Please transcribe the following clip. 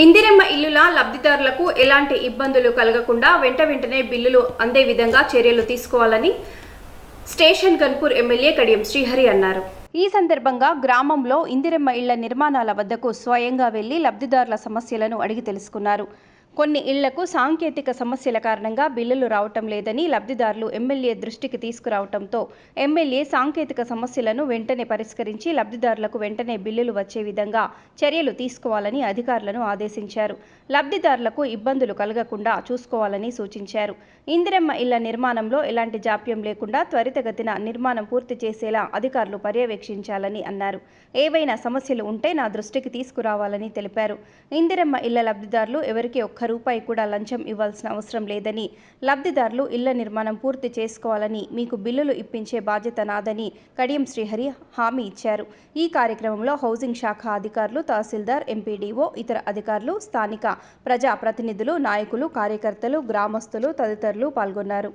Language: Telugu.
ఇందిరమ్మ ఇల్లుల లబ్ధిదారులకు ఎలాంటి ఇబ్బందులు కలగకుండా వెంట వెంటనే బిల్లులు అందే విధంగా చర్యలు తీసుకోవాలని స్టేషన్ గన్పూర్ ఎమ్మెల్యే కడియం శ్రీహరి అన్నారు. ఈ సందర్భంగా గ్రామంలో ఇందిరమ్మ ఇళ్ళ నిర్మాణాల వద్దకు స్వయంగా వెళ్ళి లబ్ధిదారుల సమస్యలను అడిగి తెలుసుకున్నారు. కొన్ని ఇళ్ళకు సాంకేతిక సమస్యల కారణంగా బిల్లులు రావటం లేదని లబ్ధిదారులు ఎమ్మెల్యే దృష్టికి తీసుకురావడంతో ఎమ్మెల్యే సాంకేతిక సమస్యలను వెంటనే పరిష్కరించి లబ్ధిదారులకు వెంటనే బిల్లులు వచ్చే విధంగా చర్యలు తీసుకోవాలని అధికారులను ఆదేశించారు. లబ్ధిదారులకు ఇబ్బందులు కలగకుండా చూసుకోవాలని సూచించారు. ఇందిరమ్మ ఇళ్ళ నిర్మాణంలో ఎలాంటి జాప్యం లేకుండా త్వరితగతిన నిర్మాణం పూర్తి చేసేలా అధికారులు పర్యవేక్షించాలని అన్నారు. ఏవైనా సమస్యలు ఉంటే నా దృష్టికి తీసుకురావాలని తెలిపారు. ఇందిరమ్మ ఇళ్ళ లబ్ధిదారులు ఎవరికి ఒక్క రూపాయి కూడా లంచం ఇవ్వాల్సిన అవసరం లేదని లబ్ధిదారులు ఇళ్ళ నిర్మాణం పూర్తి చేసుకోవాలని మీకు బిల్లులు ఇప్పించే బాధ్యత నాదని కడియం శ్రీహరి హామీ ఇచ్చారు. ఈ కార్యక్రమంలో హౌసింగ్ శాఖ అధికారులు తహసీల్దార్ ఎంపీడీఓ ఇతర అధికారులు స్థానిక ప్రజా ప్రతినిధులు నాయకులు కార్యకర్తలు గ్రామస్తులు తదితరులు పాల్గొన్నారు.